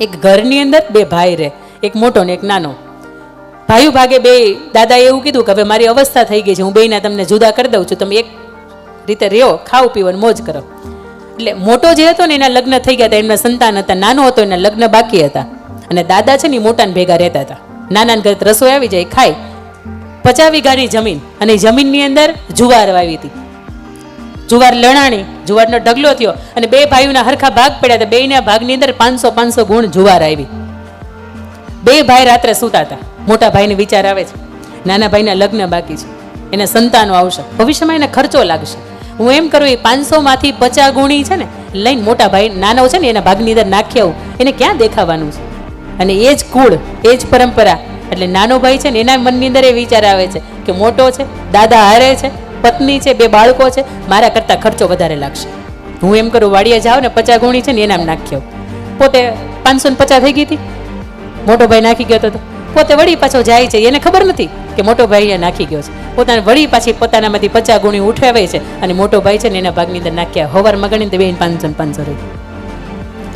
એક ઘરની અંદર બે ભાઈ રહે, એક મોટો ને એક નાનો. ભાઈઓ ભાગે બે, દાદાએ એવું કીધું કે હવે મારી અવસ્થા થઈ ગઈ છે, હું બેયના તમને જુદા કરી દઉં છું, તમે એક રીતે રહ્યો ખાવ પીવો મોજ કરો. એટલે મોટો જે હતો ને એના લગ્ન થઈ ગયા હતા, એમના સંતાન હતા, નાનો હતો, એના લગ્ન બાકી હતા. અને દાદા છે ને મોટાને ભેગા રહેતા હતા. નાનાને ઘરે રસોઈ આવી જાય ખાય. પચાસ વીઘાની જમીન, અને જમીનની અંદર જુવાર વાવી હતી. જુવાર લણાણી, જુવારનો ઢગલો થયો અને બે ભાઈઓના હરખા ભાગ પડ્યા હતા. બેના ભાગની અંદર પાંચસો પાંચસો ગુણ જુવાર આવી. બે ભાઈ રાત્રે સૂતા હતા. મોટા ભાઈને વિચાર આવે છે, નાના ભાઈના લગ્ન બાકી છે. એને સંતાનો આવશે. ભવિષ્યમાં એને ખર્ચો લાગશે. હું એમ કરું, એ પાંચસોમાંથી પચાસ ગુણી છે ને, લઈને મોટા ભાઈ નાનો છે ને, એના ભાગની અંદર નાખી આવું. એને ક્યાં દેખાવાનું છે? અને એ જ કુળ, એ જ પરંપરા. એટલે નાનો ભાઈ છે ને, એના મનની અંદર એ વિચાર આવે છે કે મોટો છે, દાદા હારે છે પત્ની છે, બે બાળકો છે, મારા કરતાં ખર્ચો વધારે લાગશે. હું એમ કરું વાડિયા જાઉં ને પચાસ ગુણી છે ને એનામ નાખ્યો. પોતે પાંચસો ને પચાસ થઈ ગઈ હતી. મોટો ભાઈ નાખી ગયો હતો પોતે વળી પાછો જાય છે, એને ખબર નથી કે મોટો ભાઈ નાખી ગયો છે. પોતાને વળી પાછી પોતાનામાંથી પચાસ ગુણી ઉઠાવે છે અને મોટો ભાઈ છે ને એના ભાગની અંદર નાખ્યા. હવાર ગણીને તો બે પાંચસો ને પાંચસો રૂપિયા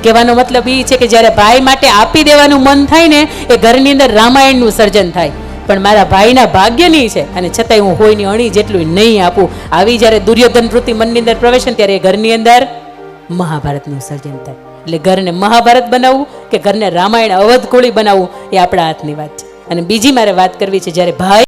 કહેવાનો મતલબ એ છે કે જ્યારે ભાઈ માટે આપી દેવાનું મન થાય ને, એ ઘરની અંદર રામાયણનું સર્જન થાય. પણ મારા ભાઈના ભાગ્યની છે. અને છતાંય હું હોયની અણી જેટલું નહીં આપું. આવી જ્યારે દુર્યોધન વૃત્તિ મનની અંદર પ્રવેશે ત્યારે એ ઘરની અંદર મહાભારતનું સર્જન થાય. એટલે ઘરને મહાભારત બનાવવું કે ઘરને રામાયણ અવધ કોળી બનાવવું એ આપણા હાથની વાત છે. અને બીજી મારે વાત કરવી છે, જ્યારે ભાઈ